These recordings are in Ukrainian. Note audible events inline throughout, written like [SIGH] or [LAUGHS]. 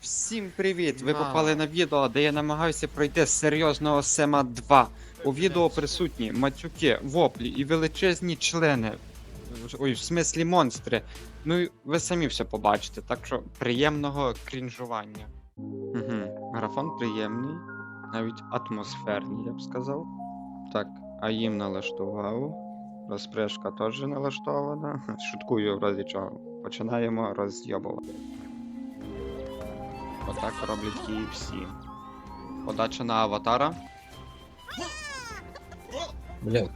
Всім привіт! Ви попали на відео, де я намагаюся пройти серйозного Сема 2. У відео присутні матюки, воплі і величезні члени. Ой, в смислі монстри. Ну і ви самі все побачите, так що приємного крінжування. Угу. Графон приємний, навіть атмосферний, я б сказав. Так, а їм налаштував. Розпряжка теж налаштована. Шуткую в разі чого. Починаємо роз'єбувати. Отак роблять KFC. Подача на аватара. Блядь.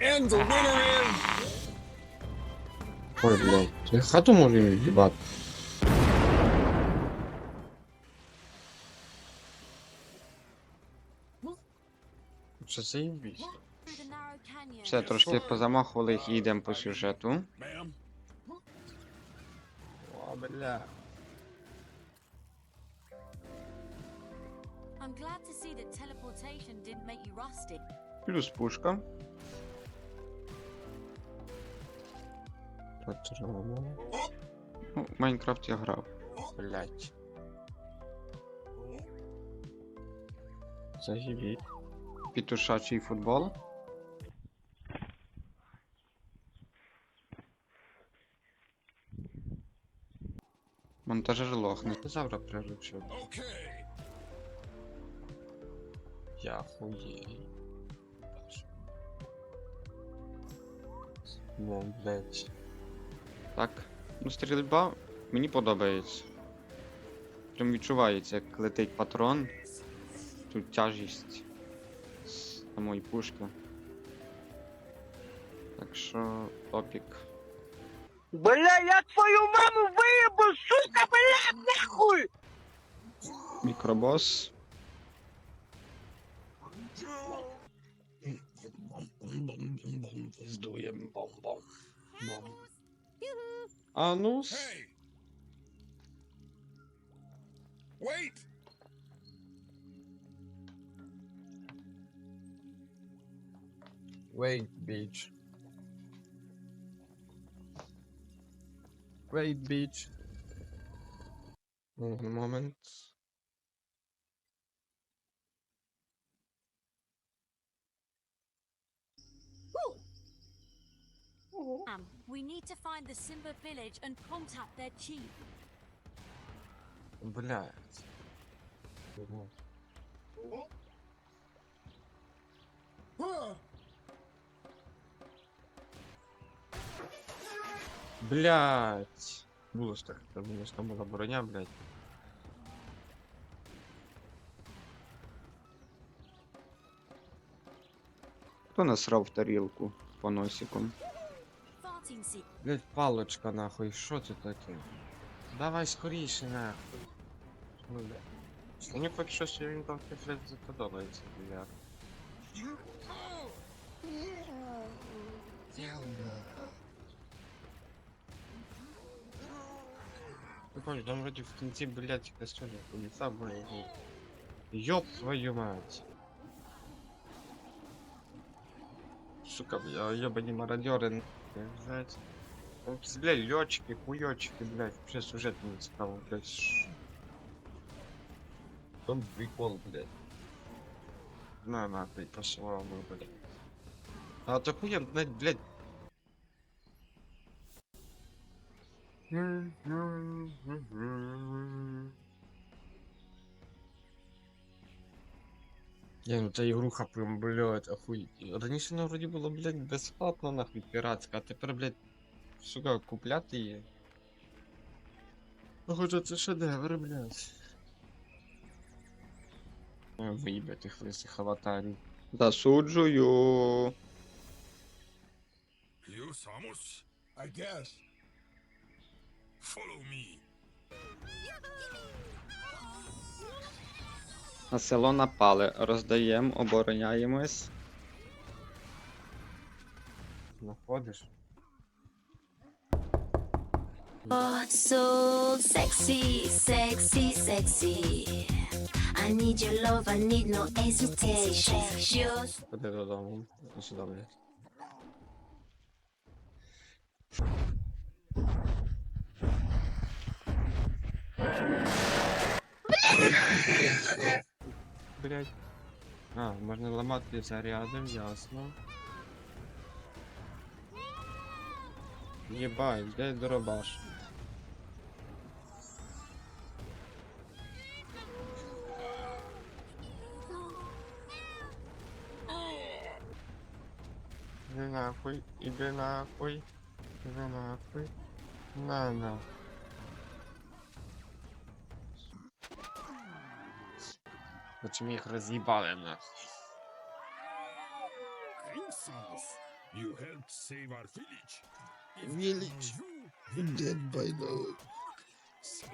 And the winner is Ой, блядь. Я хату можу їм їбати. Це заєбісь. Все, трошки позамахували їх і йдемо по сюжету. О, бля. I'm glad to see that teleportation didn't make you rusty. Плюс пушка. Патрону. Ну, в Майнкрафт я грав. Блядь. Заєбіть. Пітушачий футбол. Монтажер лохне. Завтра приручу. Я хуєю. Ну, блядь. Так. Ну, стрільба мені подобається. Прям відчувається, як летить патрон. Тут тяжість самої пушки. Так що топік. Бля, я твою маму выебу, сука, бля, нахуй! Мікробос. Здуєм бом-бом. Анус. Hey. Wait. Wait, bitch. Wait, bitch. One moment. Um, we need to find the Simba village and contact their chief. Блядь. Блядь. Було ж так, там у нас там була броня, блядь. Хто насрав в тарілку по носиком? Блядь, палочка нахуй, що це таке? Давай скоріше нахуй. Ну, блядь. Мені що він там блядь, подобається, блядь. Помнишь, там вроде в конце, блядь, костюм лица блядь. Ёб твою мать. Сука, бля, ёбани мародеры, блядь. Блядь, летчики, хуёчки, блядь, вообще сюжет не цікаво, блядь. Там прикол, блядь. На, нахуй, пошла, ну, блядь. А то хуем, блядь, блядь. Не, ну та ігруха прям, блядь, охуеть. Раніше вона вроді була, блядь, безплатно, нахуй, піратська, а тепер, блядь, сука, купляти її. Ну, хоча це шедевр, блядь. Виїбе тих лисих аватарів. Засуджую. You Samus? I guess. Follow me. На село напали. Роздаємо, обороняємось. Знаходиш? Oh, so sexy, sexy, sexy. I need your love, I need no hesitation. Just Ходи додому. Сюди, блядь. Блять. А, можна ламати зарядом, ясно. Єбать, де дробаш? Іди нахуй, іди нахуй, іди нахуй. На, на. Po czym ich rozjebałem you helped save our village. Village, dead by now. So,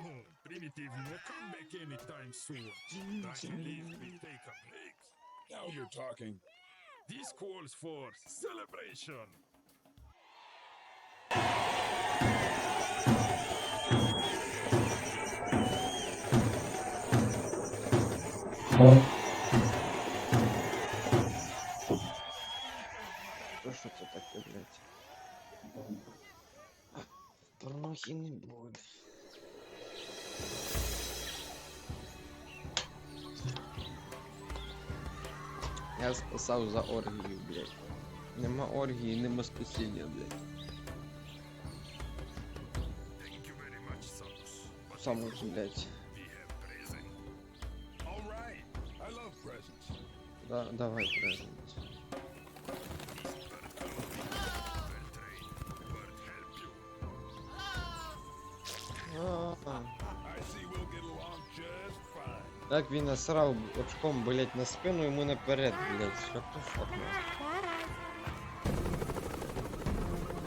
primitive, no come back anytime soon. I leave we take a break. Now you're talking. This calls for celebration. Та що це таке, блядь? Порнухи не буде. Я спасав за оргію, блядь. Нема оргії, нема спасіння, блядь. Thank you Да, давай презент. Well trained. Bird help you. А, I see we'll get along just fine. Так він насрав очком, блядь, на спину йому наперед, блядь. Що то фак,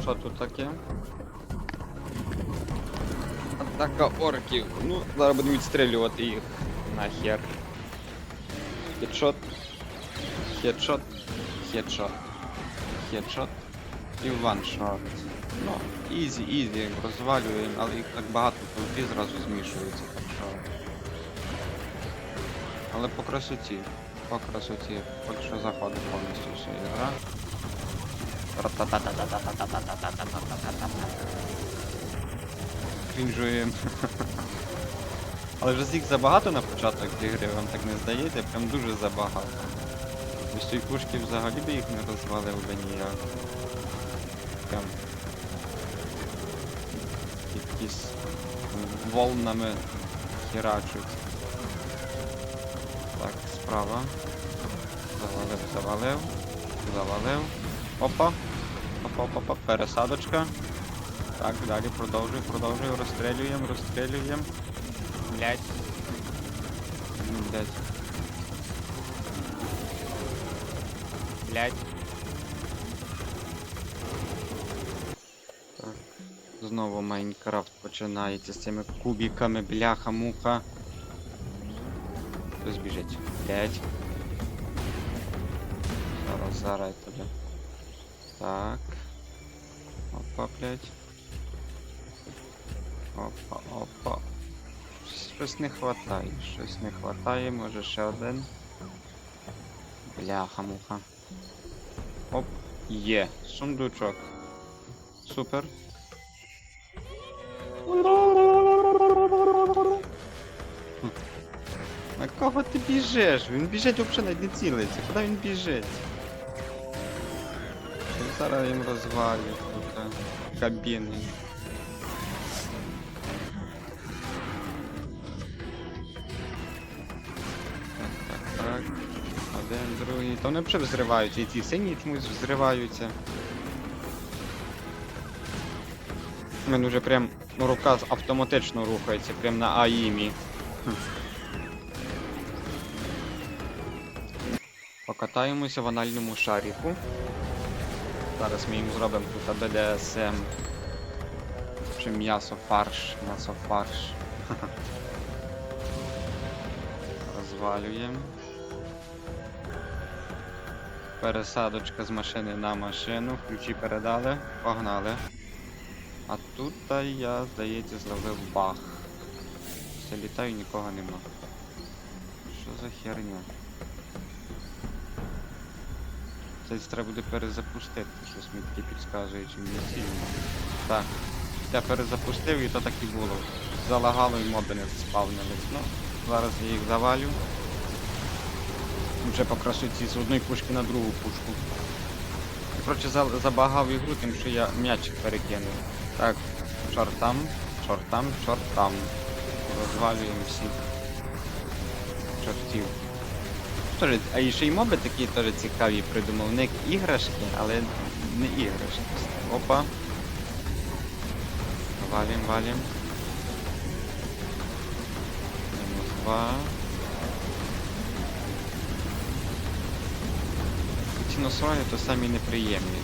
Що тут таке? Атака орків. Ну, зараз будемо відстрілювати їх. Нахер. Хедшот. Хедшот. Хедшот. Хедшот. І ваншот. Ну, ізі, ізі, розвалюємо, але їх так багато, то ті зразу змішуються, так що. Але по красоті. По красоті. Поки що заходить повністю вся ігра. Крінжуємо. [LAUGHS] Але ж їх забагато на початок ігри, вам так не здається? Прям дуже забагато. Ось цієї пушки взагалі би їх не розвалив би ніяк. Прям. Якісь волнами херачуть. Так, справа. Завалив, завалив. Завалив. Опа. Опа, опа, опа, пересадочка. Так, далі продовжуй, продовжуй, розстрілюємо, розстрілюємо. Блять. Блять. Блять. Так. Знову Майнкрафт починається з цими кубиками, бляха, муха. Хтось біжить. Блять. Зараз, зараз тебе. Так. Опа, блядь. Опа, опа. Щось не хватає, щось не хватає, може ще один. Бляха муха. Оп, є, сундучок. Супер. На кого ти біжиш? Він біжить взагалі навіть не цілиться. Куди він біжить? Зараз їм розвалю тут а, кабіни. Та вони взагалі взриваються. І ці сині чомусь взриваються. У мене вже прям рука автоматично рухається, прям на АІМі. Покатаємося в анальному шаріку. Зараз ми їм зробимо тут БДСМ. Чи м'ясо фарш, м'ясо фарш. [LAUGHS] Розвалюємо. Пересадочка з машини на машину. Ключі передали. Погнали. А тут я, здається, зловив бах. Все літаю, нікого нема. Що за херня? Це треба буде перезапустити, щось мені таке підказує, чи не сильно. Так. Я перезапустив і то так і було. Залагало і моби не спавнились. Ну, зараз я їх завалю. Вже по красоті з одної пушки на другу пушку. Коротше, забагав ігру, тим, що я м'ячик перекинув. Так, чорт там, чорт там, чорт там. Розвалюємо всіх. Чортів. Тоже, а і ще й моби такі теж цікаві придумав. Не іграшки, але не іграшки. Опа. Валим, валим. Мінус два. Ці носороги то самі неприємні.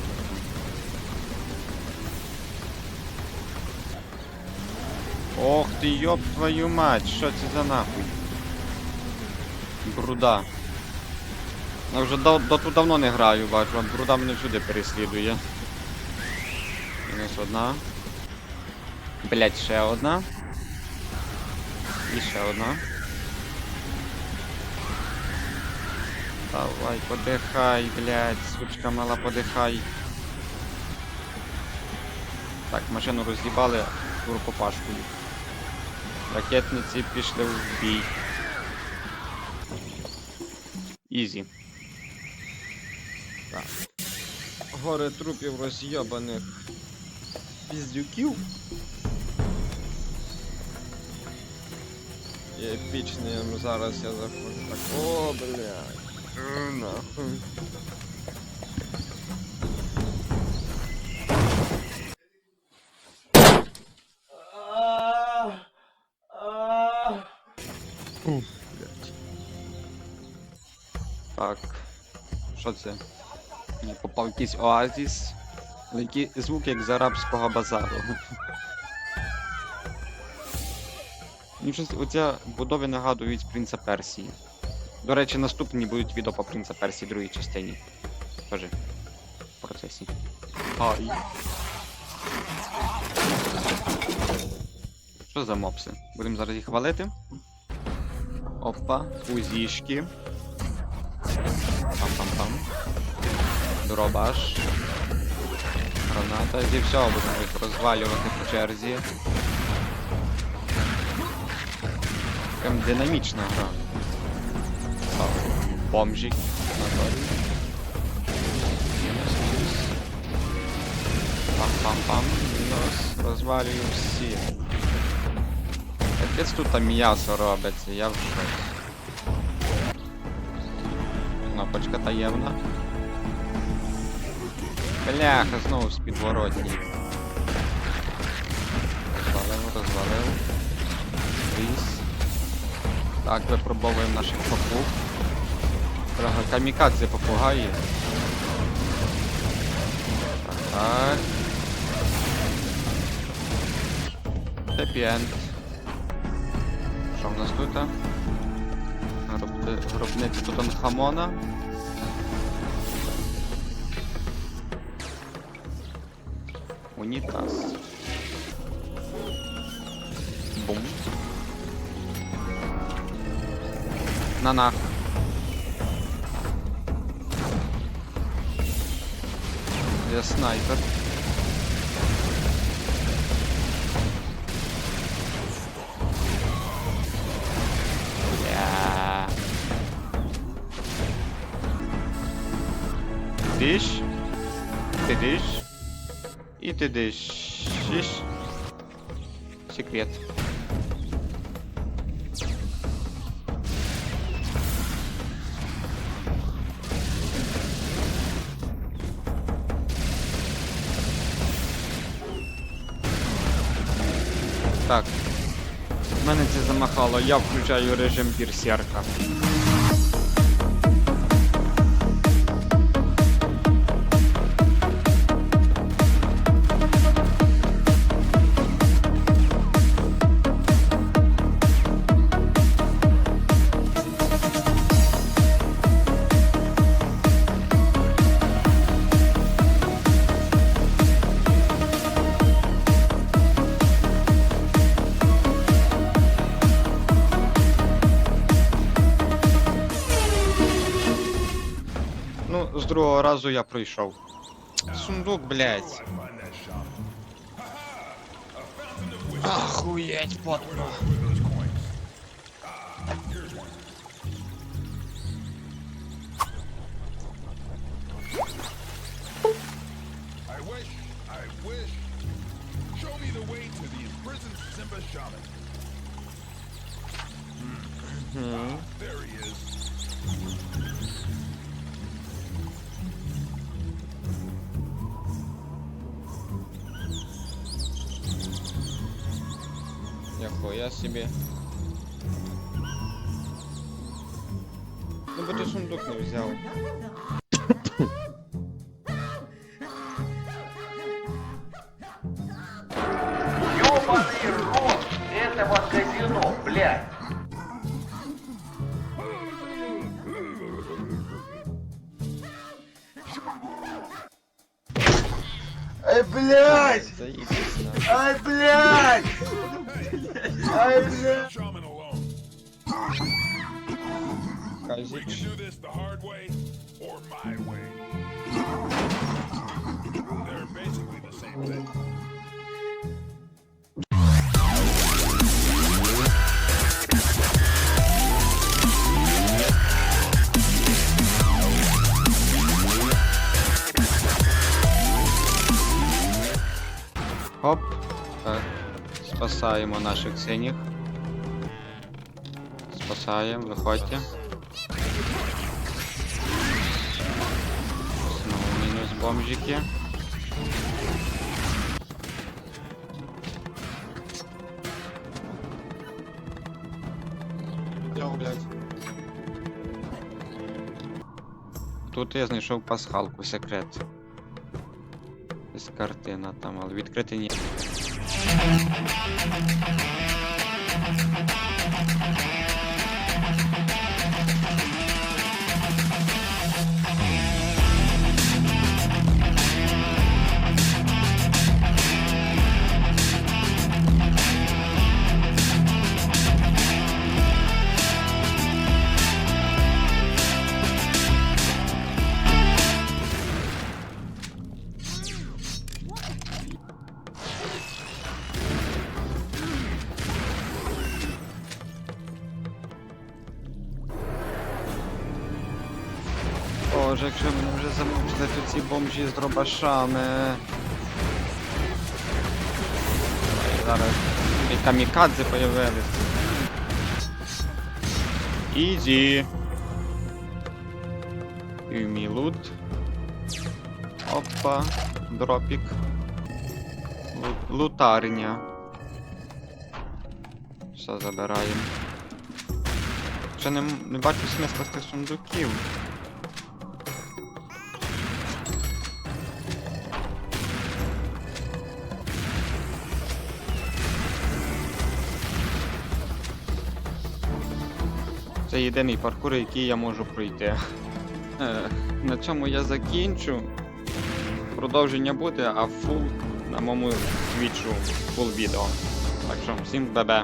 Ох ти йоп твою мать, що це за нахуй? Бруда. Я вже дав, доту давно не граю, бачу, а бруда мене всюди переслідує. Мінус одна. Блять, ще одна. І ще одна. Давай, подихай, блять, сучка мала, подихай. Так, машину роз'їбали рукопашкою. Ракетниці пішли в бій. Ізі. Так. Гори трупів роз'єбаних піздюків. І епічний ем, зараз я заходжу. Так, о, Це? Ні, попав якийсь оазіс. Але звук як з арабського базару. Мені [LAUGHS] щось оця будови нагадують принца Персії. До речі, наступні будуть відео по принца Персії другій частині. Тоже в процесі. Ай. Що за мопси? Будемо зараз їх валити. Опа, узішки. Пам-пам-пам. Дробаш. Граната. Зі всього будемо їх розвалювати по черзі. Прям динамічна гра. Бомжик. Мінус, мінус. Пам-пам-пам. Мінус. Розвалюю всі. Капець тут там м'ясо робиться, я в шоці. Кнопочка таємна. Бляха, знову з підворотні. Розвалив, розвалив. Ріс. Так, випробовуємо наших попуг. Трохи камікадзе попугаї. Так, так. Хеппі-енд. Що нас тут? Гробни- Гробниця Тутанхамона. Унітаз. Бум. На на. Я снайпер. Диш. Ти диш. І ти дишиш. Секрет. Так. В мене це замахало, я включаю режим берсерка. фразу я пройшов. Сундук, блядь. Охуеть, потно. Mm-hmm. Ah, there he is. Собі. Ну бо ти сундук не взяв. Спасаємо наших синіх. Спасаємо, виходьте. Знову мінус бомжики. Тут я знайшов пасхалку, секрет. Десь картина там, але відкрити ні. Thank you. Боже, якщо мене вже замучили тут ці бомжі з дробашами. Зараз і камікадзе появилися. Ізі. І мій лут. Опа, дропік. Лу- Лутарня. Все забираємо. Ще не, м- не бачу смисла з тих сундуків. Це єдиний паркур, який я можу пройти. Е, На цьому я закінчу. Продовження буде, а фул на моєму твічу фул відео. Так що всім бебе.